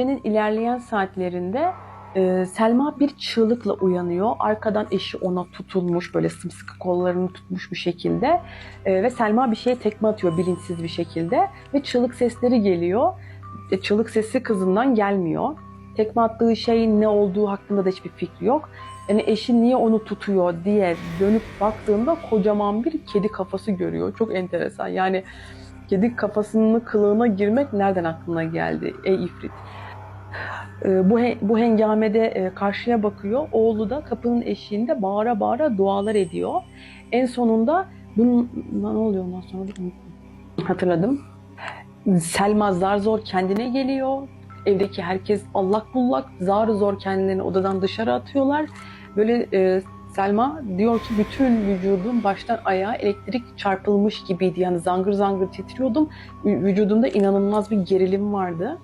Gecenin ilerleyen saatlerinde e, Selma bir çığlıkla uyanıyor. Arkadan eşi ona tutulmuş, böyle sımsıkı kollarını tutmuş bir şekilde. E, ve Selma bir şeye tekme atıyor bilinçsiz bir şekilde. Ve çığlık sesleri geliyor. E, çığlık sesi kızından gelmiyor. Tekme attığı şeyin ne olduğu hakkında da hiçbir fikri yok. Yani eşi niye onu tutuyor diye dönüp baktığında kocaman bir kedi kafası görüyor. Çok enteresan. Yani kedi kafasının kılığına girmek nereden aklına geldi ey ifrit? Ee, bu, bu hengamede e, karşıya bakıyor. Oğlu da kapının eşiğinde bağıra bağıra dualar ediyor. En sonunda bunun ne oluyor ondan sonra hatırladım. Selma zar zor kendine geliyor. Evdeki herkes allak bullak zar zor kendilerini odadan dışarı atıyorlar. Böyle e, Selma diyor ki bütün vücudum baştan ayağa elektrik çarpılmış gibiydi. Yani zangır zangır titriyordum. Vü- Vücudumda inanılmaz bir gerilim vardı.